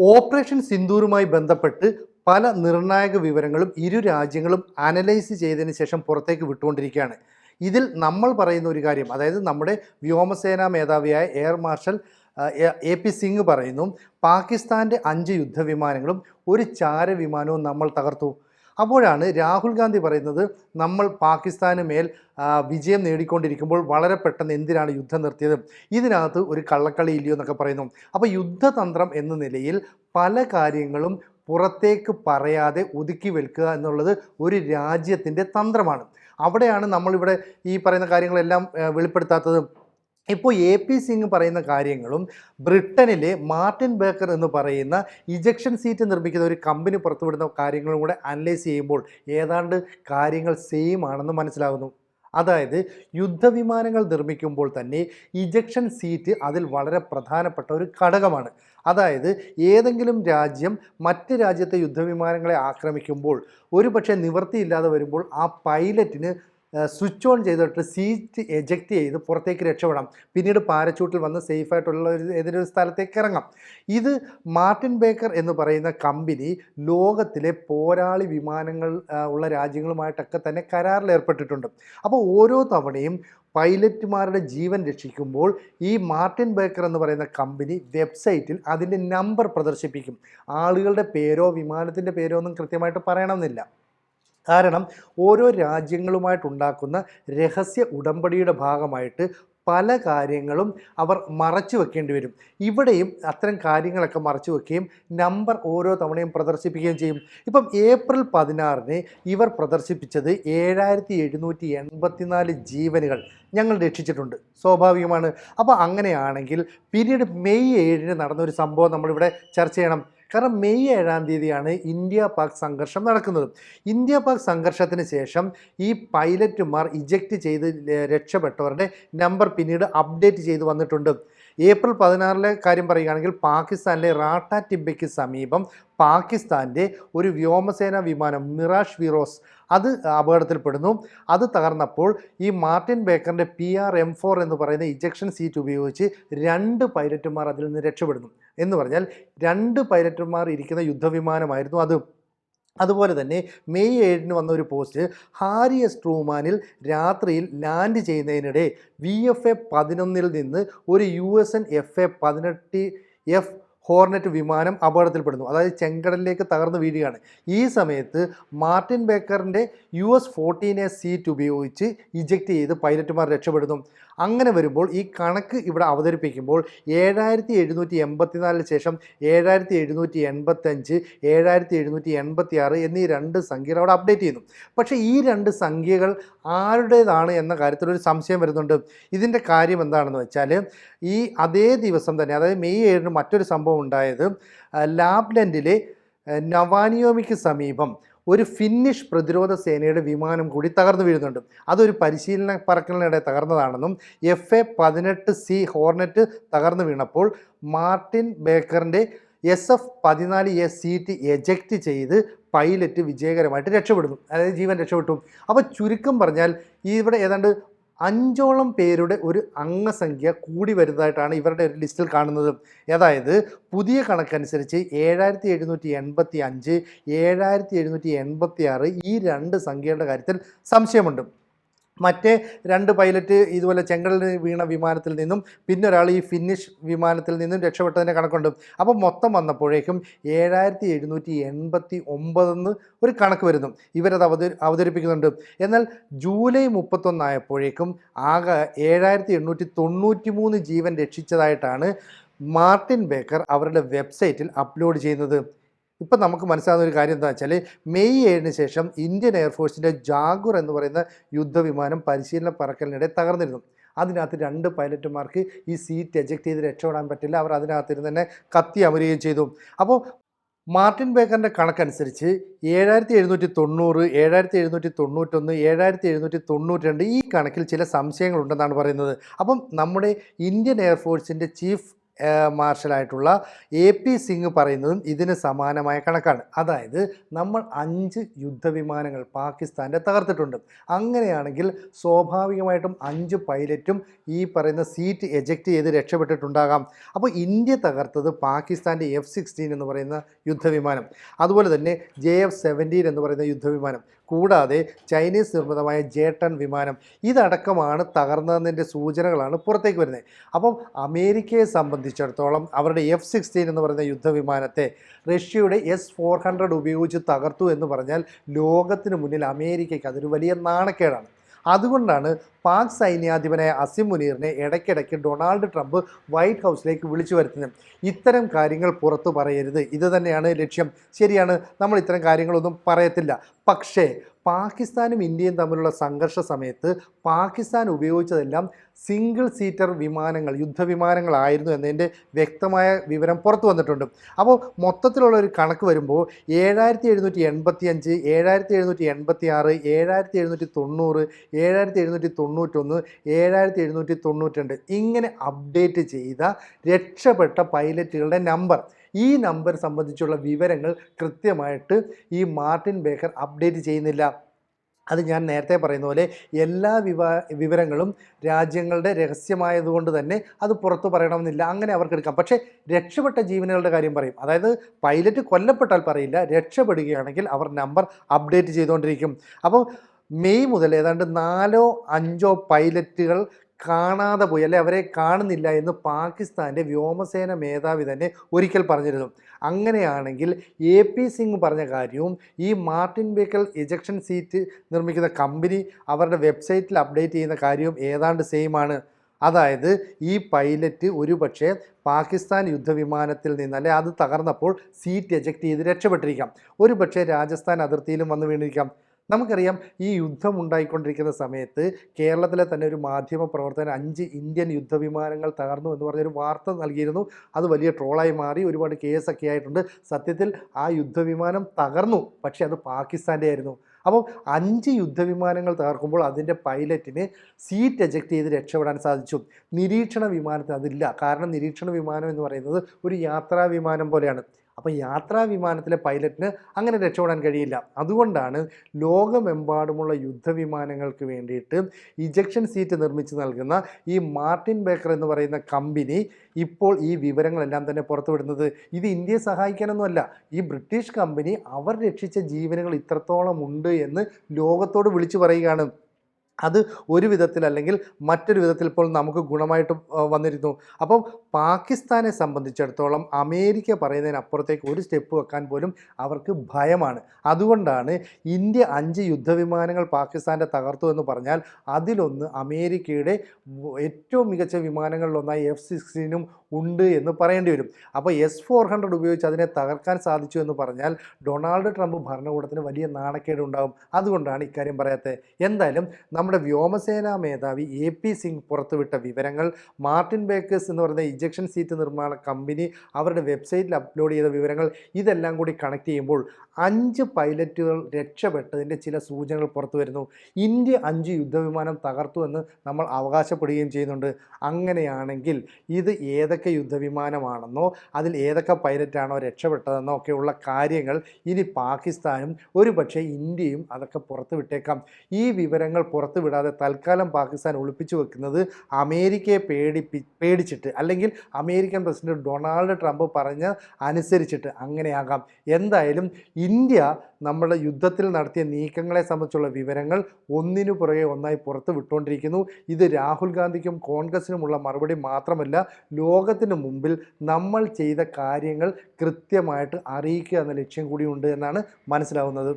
Operation സിന്ദൂറുമായി ബന്ധപ്പെട്ട് പല നിർണായക വിവരങ്ങളും ഇരു രാജ്യങ്ങളും അനലൈസ് ചെയ്തതിന് ശേഷം പുറത്തേക്ക് വിട്ടുകൊണ്ടിരിക്കുകയാണ്. ഇതിൽ നമ്മൾ പറയുന്ന ഒരു കാര്യം അതായത് നമ്മുടെ വ്യോമസേനാ മേധാവിയായ air marshal A- P Singh പറയുന്നു പാകിസ്ഥാന്റെ അഞ്ച് യുദ്ധവിമാനങ്ങളും ഒരു ചാരവിമാനവും നമ്മൾ തകർത്തു. അപ്പോഴാണ് രാഹുൽ ഗാന്ധി പറയുന്നത് നമ്മൾ പാകിസ്ഥാന് മേൽ വിജയം നേടിക്കൊണ്ടിരിക്കുമ്പോൾ വളരെ പെട്ടെന്ന് എന്തിനാണ് യുദ്ധം നിർത്തിയത്? ഇതിനകത്ത് ഒരു കള്ളക്കളി ഇല്ലയോ എന്നൊക്കെ പറയുന്നു. അപ്പോൾ യുദ്ധതന്ത്രം എന്ന നിലയിൽ പല കാര്യങ്ങളും പുറത്തേക്ക് പറയാതെ ഒതുക്കി വെൽക്കുക എന്നുള്ളത് ഒരു രാജ്യത്തിന്റെ തന്ത്രമാണ്. അവിടെയാണ് നമ്മളിവിടെ ഈ പറയുന്ന കാര്യങ്ങളെല്ലാം വെളിപ്പെടുത്താത്തത്. ഇപ്പോൾ എ പി സിംഗ് പറയുന്ന കാര്യങ്ങളും ബ്രിട്ടനിലെ മാർട്ടിൻ ബേക്കർ എന്ന് പറയുന്ന ഇജക്ഷൻ സീറ്റ് നിർമ്മിക്കുന്ന ഒരു കമ്പനി പുറത്തുവിടുന്ന കാര്യങ്ങളും കൂടെ അനലൈസ് ചെയ്യുമ്പോൾ ഏതാണ്ട് കാര്യങ്ങൾ സെയിം ആണെന്ന് മനസ്സിലാകുന്നു. അതായത് യുദ്ധവിമാനങ്ങൾ നിർമ്മിക്കുമ്പോൾ തന്നെ ഇജക്ഷൻ സീറ്റ് അതിൽ വളരെ പ്രധാനപ്പെട്ട ഒരു ഘടകമാണ്. അതായത് ഏതെങ്കിലും രാജ്യം മറ്റ് രാജ്യത്തെ യുദ്ധവിമാനങ്ങളെ ആക്രമിക്കുമ്പോൾ ഒരു പക്ഷേ നിവൃത്തിയില്ലാതെ വരുമ്പോൾ ആ പൈലറ്റിന് സ്വിച്ച് ഓൺ ചെയ്തിട്ട് സീറ്റ് എജക്റ്റ് ചെയ്ത് പുറത്തേക്ക് രക്ഷപ്പെടാം. പിന്നീട് പാരച്ചൂട്ടിൽ വന്ന് സേഫായിട്ടുള്ള ഒരു ഏതൊരു സ്ഥലത്തേക്ക് ഇറങ്ങാം. ഇത് മാർട്ടിൻ ബേക്കർ എന്ന് പറയുന്ന കമ്പനി ലോകത്തിലെ പോരാളി വിമാനങ്ങൾ ഉള്ള രാജ്യങ്ങളുമായിട്ടൊക്കെ തന്നെ കരാറിൽ ഏർപ്പെട്ടിട്ടുണ്ട്. അപ്പോൾ ഓരോ തവണയും പൈലറ്റുമാരുടെ ജീവൻ രക്ഷിക്കുമ്പോൾ ഈ മാർട്ടിൻ ബേക്കർ എന്ന് പറയുന്ന കമ്പനി വെബ്സൈറ്റിൽ അതിന്റെ നമ്പർ പ്രദർശിപ്പിക്കും. ആളുകളുടെ പേരോ വിമാനത്തിന്റെ പേരോ ഒന്നും കൃത്യമായിട്ട് പറയണമെന്നില്ല. കാരണം ഓരോ രാജ്യങ്ങളുമായിട്ടുണ്ടാക്കുന്ന രഹസ്യ ഉടമ്പടിയുടെ ഭാഗമായിട്ട് പല കാര്യങ്ങളും അവർ മറച്ചു വെക്കേണ്ടി വരും. ഇവിടെയും അത്തരം കാര്യങ്ങളൊക്കെ മറച്ചു വെക്കുകയും നമ്പർ ഓരോ തവണയും പ്രദർശിപ്പിക്കുകയും ചെയ്യും. ഇപ്പം ഏപ്രിൽ പതിനാറിന് ഇവർ പ്രദർശിപ്പിച്ചത് ഏഴായിരത്തി എഴുന്നൂറ്റി എൺപത്തിനാല് ജീവനുകൾ ഞങ്ങൾ രക്ഷിച്ചിട്ടുണ്ട്. സ്വാഭാവികമാണ്. അപ്പോൾ അങ്ങനെയാണെങ്കിൽ പിന്നീട് മെയ് ഏഴിന് നടന്ന ഒരു സംഭവം നമ്മളിവിടെ ചർച്ച ചെയ്യണം. കാരണം മെയ് ഏഴാം തീയതിയാണ് ഇന്ത്യ പാക് സംഘർഷം നടക്കുന്നത്. ഇന്ത്യ പാക് സംഘർഷത്തിന് ശേഷം ഈ പൈലറ്റുമാർ ഇജക്റ്റ് ചെയ്ത് രക്ഷപ്പെട്ടവരുടെ നമ്പർ പിന്നീട് അപ്ഡേറ്റ് ചെയ്ത് വന്നിട്ടുണ്ട്. ഏപ്രിൽ പതിനാറിലെ കാര്യം പറയുകയാണെങ്കിൽ പാകിസ്ഥാനിലെ റാട്ട ടിബയ്ക്ക് സമീപം പാകിസ്ഥാന്റെ ഒരു വ്യോമസേനാ വിമാനം മിറാഷ് വിറോസ് അത് അപകടത്തിൽപ്പെടുന്നു. അത് തകർന്നപ്പോൾ ഈ മാർട്ടിൻ ബേക്കറിന്റെ പി ആർ എം ഫോർ എന്ന് പറയുന്ന ഇജക്ഷൻ സീറ്റ് ഉപയോഗിച്ച് രണ്ട് പൈലറ്റുമാർ അതിൽ നിന്ന് രക്ഷപ്പെടുന്നു. എന്ന് പറഞ്ഞാൽ രണ്ട് പൈലറ്റുമാർ ഇരിക്കുന്ന യുദ്ധവിമാനമായിരുന്നു അത്. അതുപോലെ തന്നെ മെയ് ഏഴിന് വന്ന ഒരു പോസ്റ്റ് ഹാരി എസ് ട്രൂമാനിൽ രാത്രിയിൽ ലാൻഡ് ചെയ്യുന്നതിനിടെ വി എഫ് എ പതിനൊന്നിൽ നിന്ന് ഒരു U S N F A പതിനെട്ട് എഫ് ഹോർണറ്റ് വിമാനം അപകടത്തിൽപ്പെടുന്നു. അതായത് ചെങ്കടലിലേക്ക് തകർന്നു വീഴുകയാണ്. ഈ സമയത്ത് Martin ബേക്കറിന്റെ U S fourteen A seat ഉപയോഗിച്ച് ഇജക്റ്റ് ചെയ്ത് പൈലറ്റുമാർ രക്ഷപ്പെടുന്നു. അങ്ങനെ വരുമ്പോൾ ഈ കണക്ക് ഇവിടെ അവതരിപ്പിക്കുമ്പോൾ ഏഴായിരത്തി എഴുന്നൂറ്റി എൺപത്തിനാലിന് ശേഷം ഏഴായിരത്തി എഴുന്നൂറ്റി എൺപത്തഞ്ച് ഏഴായിരത്തി എഴുന്നൂറ്റി എൺപത്തി ആറ് എന്നീ രണ്ട് സംഖ്യകൾ അവിടെ അപ്ഡേറ്റ് ചെയ്യുന്നു. പക്ഷേ ഈ രണ്ട് സംഖ്യകൾ ആരുടേതാണ് എന്ന കാര്യത്തിലൊരു സംശയം വരുന്നുണ്ട്. ഇതിന്റെ കാര്യം എന്താണെന്ന് വെച്ചാൽ ഈ അതേ ദിവസം തന്നെ അതായത് മെയ് ഏഴിന് മറ്റൊരു സംഭവം ഉണ്ടായത് ലാബ്ലൻഡിലെ നവാനിയോമിക്ക് സമീപം ഒരു ഫിന്നിഷ് പ്രതിരോധ സേനയുടെ വിമാനം കൂടി തകർന്നു വീഴുന്നുണ്ട്. അതൊരു പരിശീലന പറക്കലിനിടെ തകർന്നതാണെന്നും എഫ് എ പതിനെട്ട് സി ഹോർണറ്റ് തകർന്നു വീണപ്പോൾ മാർട്ടിൻ ബേക്കറിന്റെ എസ് എഫ് പതിനാല് എ സീറ്റ് എജക്റ്റ് ചെയ്ത് പൈലറ്റ് വിജയകരമായിട്ട് രക്ഷപ്പെടുന്നു. അതായത് ജീവൻ രക്ഷപ്പെട്ടു. അപ്പോൾ ചുരുക്കം പറഞ്ഞാൽ ഇവിടെ ഏതാണ്ട് അഞ്ചോളം പേരുടെ ഒരു അംഗസംഖ്യ കൂടി വരുന്നതായിട്ടാണ് ഇവരുടെ ഒരു ലിസ്റ്റിൽ കാണുന്നത്. അതായത് പുതിയ കണക്കനുസരിച്ച് ഏഴായിരത്തി എഴുന്നൂറ്റി എൺപത്തി അഞ്ച് ഏഴായിരത്തി എഴുന്നൂറ്റി എൺപത്തി ആറ് ഈ രണ്ട് സംഖ്യകളുടെ കാര്യത്തിൽ സംശയമുണ്ട്. മറ്റേ രണ്ട് പൈലറ്റ് ഇതുപോലെ ചെങ്കടലിൽ വീണ വിമാനത്തിൽ നിന്നും പിന്നെ ഒരാൾ ഈ ഫിന്നിഷ് വിമാനത്തിൽ നിന്നും രക്ഷപ്പെട്ടതിന്റെ കണക്കുണ്ട്. അപ്പോൾ മൊത്തം വന്നപ്പോഴേക്കും ഏഴായിരത്തി എഴുന്നൂറ്റി എൺപത്തി ഒമ്പതെന്ന് ഒരു കണക്ക് വരുന്നു. ഇവരത് അവത അവതരിപ്പിക്കുന്നുണ്ട്. എന്നാൽ ജൂലൈ മുപ്പത്തൊന്നായപ്പോഴേക്കും ആകെ ഏഴായിരത്തി എണ്ണൂറ്റി തൊണ്ണൂറ്റി മൂന്ന് ജീവൻ രക്ഷിച്ചതായിട്ടാണ് മാർട്ടിൻ ബേക്കർ അവരുടെ വെബ്സൈറ്റിൽ അപ്ലോഡ് ചെയ്യുന്നത്. ഇപ്പം നമുക്ക് മനസ്സിലാകുന്ന ഒരു കാര്യം എന്താ വെച്ചാൽ മെയ് ഏഴിന് ശേഷം ഇന്ത്യൻ എയർഫോഴ്സിന്റെ ജാഗുർ എന്ന് പറയുന്ന യുദ്ധവിമാനം പരിശീലന പറക്കലിനിടെ തകർന്നിരുന്നു. അതിനകത്ത് രണ്ട് പൈലറ്റുമാർക്ക് ഈ സീറ്റ് എജക്ട് ചെയ്ത് രക്ഷപ്പെടാൻ പറ്റില്ല. അവർ അതിനകത്തിരുന്ന് തന്നെ കത്തി അമരുകയും ചെയ്തു. അപ്പോൾ മാർട്ടിൻ ബേക്കറിന്റെ കണക്കനുസരിച്ച് ഏഴായിരത്തി എഴുന്നൂറ്റി തൊണ്ണൂറ് ഏഴായിരത്തി എഴുന്നൂറ്റി തൊണ്ണൂറ്റൊന്ന് ഏഴായിരത്തി എഴുന്നൂറ്റി തൊണ്ണൂറ്റി രണ്ട് ഈ കണക്കിൽ ചില സംശയങ്ങളുണ്ടെന്നാണ് പറയുന്നത്. അപ്പം നമ്മുടെ ഇന്ത്യൻ എയർഫോഴ്സിന്റെ ചീഫ് മാർഷലായിട്ടുള്ള എ പി സിംഗ് പറയുന്നതും ഇതിന് സമാനമായ കണക്കാണ്. അതായത് നമ്മൾ അഞ്ച് യുദ്ധവിമാനങ്ങൾ പാകിസ്ഥാന്റെ തകർത്തിട്ടുണ്ട്. അങ്ങനെയാണെങ്കിൽ സ്വാഭാവികമായിട്ടും അഞ്ച് പൈലറ്റും ഈ പറയുന്ന സീറ്റ് എജക്റ്റ് ചെയ്ത് രക്ഷപ്പെട്ടിട്ടുണ്ടാകാം. അപ്പോൾ ഇന്ത്യ തകർത്തത് പാകിസ്ഥാന്റെ എഫ് സിക്സ്റ്റീൻ എന്ന് പറയുന്ന യുദ്ധവിമാനം. അതുപോലെ തന്നെ ജെ എഫ് സെവന്റീൻ എന്ന് പറയുന്ന യുദ്ധവിമാനം. കൂടാതെ ചൈനീസ് നിർമ്മിതമായ ജേട്ടൺ വിമാനം ഇതടക്കമാണ് തകർന്നതിന്റെ സൂചനകളാണ് പുറത്തേക്ക് വരുന്നത്. അപ്പം അമേരിക്കയെ സംബന്ധിച്ചിടത്തോളം അവരുടെ എഫ് സിക്സ്റ്റീൻ എന്ന് പറയുന്ന യുദ്ധവിമാനത്തെ റഷ്യയുടെ എസ് ഫോർ ഹൺഡ്രഡ് ഉപയോഗിച്ച് തകർത്തു എന്ന് പറഞ്ഞാൽ ലോകത്തിന് മുന്നിൽ അമേരിക്കയ്ക്ക് അതൊരു വലിയ നാണക്കേടാണ്. അതുകൊണ്ടാണ് പാക് സൈന്യാധിപനായ അസിം മുനീറിനെ ഇടയ്ക്കിടയ്ക്ക് ഡൊണാൾഡ് ട്രംപ് വൈറ്റ് ഹൗസിലേക്ക് വിളിച്ചു വരുത്തുന്നത്. ഇത്തരം കാര്യങ്ങൾ പുറത്തു പറയരുത്. ഇത് തന്നെയാണ് ലക്ഷ്യം. ശരിയാണ്. നമ്മൾ ഇത്തരം കാര്യങ്ങളൊന്നും പറയത്തില്ല. പക്ഷേ പാകിസ്ഥാനും ഇന്ത്യയും തമ്മിലുള്ള സംഘർഷ സമയത്ത് പാകിസ്ഥാൻ ഉപയോഗിച്ചതെല്ലാം സിംഗിൾ സീറ്റർ വിമാനങ്ങൾ യുദ്ധവിമാനങ്ങളായിരുന്നു എന്നതിന്റെ വ്യക്തമായ വിവരം പുറത്തു വന്നിട്ടുണ്ട്. അപ്പോൾ മൊത്തത്തിലുള്ള ഒരു കണക്ക് വരുമ്പോൾ ഏഴായിരത്തി എഴുന്നൂറ്റി എൺപത്തി അഞ്ച് ഏഴായിരത്തി എഴുന്നൂറ്റി എൺപത്തി ആറ് ഏഴായിരത്തി എഴുന്നൂറ്റി തൊണ്ണൂറ് ഏഴായിരത്തി എഴുന്നൂറ്റി തൊണ്ണൂറ്റൊന്ന് ഏഴായിരത്തി എഴുന്നൂറ്റി തൊണ്ണൂറ്റി രണ്ട് ഇങ്ങനെ അപ്ഡേറ്റ് ചെയ്ത രക്ഷപ്പെട്ട പൈലറ്റുകളുടെ നമ്പർ ഈ നമ്പർ സംബന്ധിച്ചുള്ള വിവരങ്ങൾ കൃത്യമായിട്ട് ഈ മാർട്ടിൻ ബേക്കർ അപ്ഡേറ്റ് ചെയ്യുന്നില്ല. അത് ഞാൻ നേരത്തെ പറയുന്ന പോലെ എല്ലാ വിവാ വിവരങ്ങളും രാജ്യങ്ങളുടെ രഹസ്യമായതുകൊണ്ട് തന്നെ അത് പുറത്തു പറയണമെന്നില്ല. അങ്ങനെ അവർക്ക് എടുക്കാം. പക്ഷേ രക്ഷപ്പെട്ട ജീവനുകളുടെ കാര്യം പറയും. അതായത് പൈലറ്റ് കൊല്ലപ്പെട്ടാൽ പറയില്ല. രക്ഷപ്പെടുകയാണെങ്കിൽ അവർ നമ്പർ അപ്ഡേറ്റ് ചെയ്തുകൊണ്ടിരിക്കും. അപ്പോൾ മെയ് മുതൽ ഏതാണ്ട് നാലോ അഞ്ചോ പൈലറ്റുകൾ കാണാതെ പോയി അല്ലെ അവരെ കാണുന്നില്ല എന്ന് പാകിസ്ഥാന്റെ വ്യോമസേന മേധാവി തന്നെ ഒരിക്കൽ പറഞ്ഞിരുന്നു. അങ്ങനെയാണെങ്കിൽ എ പി സിംഗ് പറഞ്ഞ കാര്യവും ഈ മാർട്ടിൻ ബേക്കൽ എജക്ഷൻ സീറ്റ് നിർമ്മിക്കുന്ന കമ്പനി അവരുടെ വെബ്സൈറ്റിൽ അപ്ഡേറ്റ് ചെയ്യുന്ന കാര്യവും ഏതാണ്ട് സെയിം ആണ്. അതായത് ഈ പൈലറ്റ് ഒരു പക്ഷേ പാകിസ്ഥാൻ യുദ്ധവിമാനത്തിൽ നിന്ന് അല്ലെ അത് തകർന്നപ്പോൾ സീറ്റ് എജക്റ്റ് ചെയ്ത് രക്ഷപ്പെട്ടിരിക്കാം. ഒരു പക്ഷേ രാജസ്ഥാൻ അതിർത്തിയിലും വന്നു വീണിരിക്കാം. നമുക്കറിയാം ഈ യുദ്ധം ഉണ്ടായിക്കൊണ്ടിരിക്കുന്ന സമയത്ത് കേരളത്തിലെ തന്നെ ഒരു മാധ്യമ പ്രവർത്തകൻ അഞ്ച് ഇന്ത്യൻ യുദ്ധവിമാനങ്ങൾ തകർന്നു എന്ന് പറഞ്ഞൊരു വാർത്ത നൽകിയിരുന്നു. അത് വലിയ ട്രോളായി മാറി. ഒരുപാട് കേസൊക്കെ ആയിട്ടുണ്ട്. സത്യത്തിൽ ആ യുദ്ധവിമാനം തകർന്നു. പക്ഷേ അത് പാകിസ്ഥാന്റെ ആയിരുന്നു. അപ്പോൾ അഞ്ച് യുദ്ധവിമാനങ്ങൾ തകർക്കുമ്പോൾ അതിന്റെ പൈലറ്റിന് സീറ്റ് എജക്റ്റ് ചെയ്ത് രക്ഷപ്പെടാൻ സാധിച്ചു. നിരീക്ഷണ വിമാനത്തിന് അതില്ല. കാരണം നിരീക്ഷണ വിമാനം എന്ന് പറയുന്നത് ഒരു യാത്രാ വിമാനം പോലെയാണ്. അപ്പോൾ യാത്രാ വിമാനത്തിലെ പൈലറ്റിന് അങ്ങനെ രക്ഷപ്പെടാൻ കഴിയില്ല. അതുകൊണ്ടാണ് ലോകമെമ്പാടുമുള്ള യുദ്ധവിമാനങ്ങൾക്ക് വേണ്ടിയിട്ട് ഇജക്ഷൻ സീറ്റ് നിർമ്മിച്ച് നൽകുന്ന ഈ മാർട്ടിൻ ബേക്കർ എന്ന് പറയുന്ന കമ്പനി ഇപ്പോൾ ഈ വിവരങ്ങളെല്ലാം തന്നെ പുറത്തുവിടുന്നത്. ഇത് ഇന്ത്യയെ സഹായിക്കാനൊന്നുമല്ല. ഈ ബ്രിട്ടീഷ് കമ്പനി അവർ രക്ഷിച്ച ജീവനുകൾ ഇത്രത്തോളം ഉണ്ട് എന്ന് ലോകത്തോട് വിളിച്ചു പറയുകയാണ്. അത് ഒരു വിധത്തിൽ അല്ലെങ്കിൽ മറ്റൊരു വിധത്തിൽ ഇപ്പോൾ നമുക്ക് ഗുണമായിട്ട് വന്നിരുന്നു. അപ്പം പാകിസ്ഥാനെ സംബന്ധിച്ചിടത്തോളം അമേരിക്ക പറയുന്നതിനപ്പുറത്തേക്ക് ഒരു സ്റ്റെപ്പ് വെക്കാൻ പോലും അവർക്ക് ഭയമാണ്. അതുകൊണ്ടാണ് ഇന്ത്യ അഞ്ച് യുദ്ധവിമാനങ്ങൾ പാകിസ്ഥാന്റെ തകർത്തു എന്ന് പറഞ്ഞാൽ അതിലൊന്ന് അമേരിക്കയുടെ ഏറ്റവും മികച്ച വിമാനങ്ങളിലൊന്നായി എഫ് സിക്സ്റ്റീനും ഉണ്ട് എന്ന് പറയേണ്ടി വരും. അപ്പോൾ എസ് ഫോർ ഹൺഡ്രഡ് ഉപയോഗിച്ച് അതിനെ തകർക്കാൻ സാധിച്ചു എന്ന് പറഞ്ഞാൽ ഡൊണാൾഡ് ട്രംപ് ഭരണകൂടത്തിന് വലിയ നാണക്കേട് ഉണ്ടാകും അതുകൊണ്ടാണ് ഇക്കാര്യം പറയാത്തത്. എന്തായാലും നമ്മുടെ വ്യോമസേനാ മേധാവി എ പി സിംഗ് പുറത്തുവിട്ട വിവരങ്ങൾ മാർട്ടിൻ ബേക്കേഴ്സ് എന്ന് പറയുന്ന ഇജക്ഷൻ സീറ്റ് നിർമ്മാണ കമ്പനി അവരുടെ വെബ്സൈറ്റിൽ അപ്ലോഡ് ചെയ്ത വിവരങ്ങൾ ഇതെല്ലാം കൂടി കണക്ട് ചെയ്യുമ്പോൾ അഞ്ച് പൈലറ്റുകൾ രക്ഷപ്പെട്ടതിന്റെ ചില സൂചനകൾ പുറത്തു വരുന്നു. ഇന്ത്യ അഞ്ച് യുദ്ധവിമാനം തകർത്തു എന്ന് നമ്മൾ അവകാശപ്പെടുകയും ചെയ്യുന്നുണ്ട്. അങ്ങനെയാണെങ്കിൽ ഇത് ഏതൊക്കെ യുദ്ധവിമാനമാണെന്നോ അതിൽ ഏതൊക്കെ പൈലറ്റാണോ രക്ഷപ്പെട്ടതെന്നോ ഒക്കെയുള്ള കാര്യങ്ങൾ ഇനി പാകിസ്ഥാനും ഒരു പക്ഷേ ഇന്ത്യയും അതൊക്കെ പുറത്തു വിട്ടേക്കാം. ഈ വിവരങ്ങൾ പുറത്തുവിടാതെ തൽക്കാലം പാകിസ്ഥാൻ ഒളിപ്പിച്ചു വെക്കുന്നത് അമേരിക്കയെ പേടിപ്പി പേടിച്ചിട്ട് അല്ലെങ്കിൽ അമേരിക്കൻ പ്രസിഡന്റ് ഡൊണാൾഡ് ട്രംപ് പറഞ്ഞ അനുസരിച്ചിട്ട് അങ്ങനെയാകാം. എന്തായാലും ഇന്ത്യ നമ്മുടെ യുദ്ധത്തിൽ നടത്തിയ നീക്കങ്ങളെ സംബന്ധിച്ചുള്ള വിവരങ്ങൾ ഒന്നിനു പുറകെ ഒന്നായി പുറത്തു വിട്ടുകൊണ്ടിരിക്കുന്നു ഇത് രാഹുൽ ഗാന്ധിക്കും കോൺഗ്രസിനുമുള്ള മറുപടി മാത്രമല്ല ലോകത്തിന് മുമ്പിൽ നമ്മൾ ചെയ്ത കാര്യങ്ങൾ കൃത്യമായിട്ട് അറിയിക്കുക എന്ന ലക്ഷ്യം കൂടിയുണ്ട് എന്നാണ് മനസ്സിലാവുന്നത്.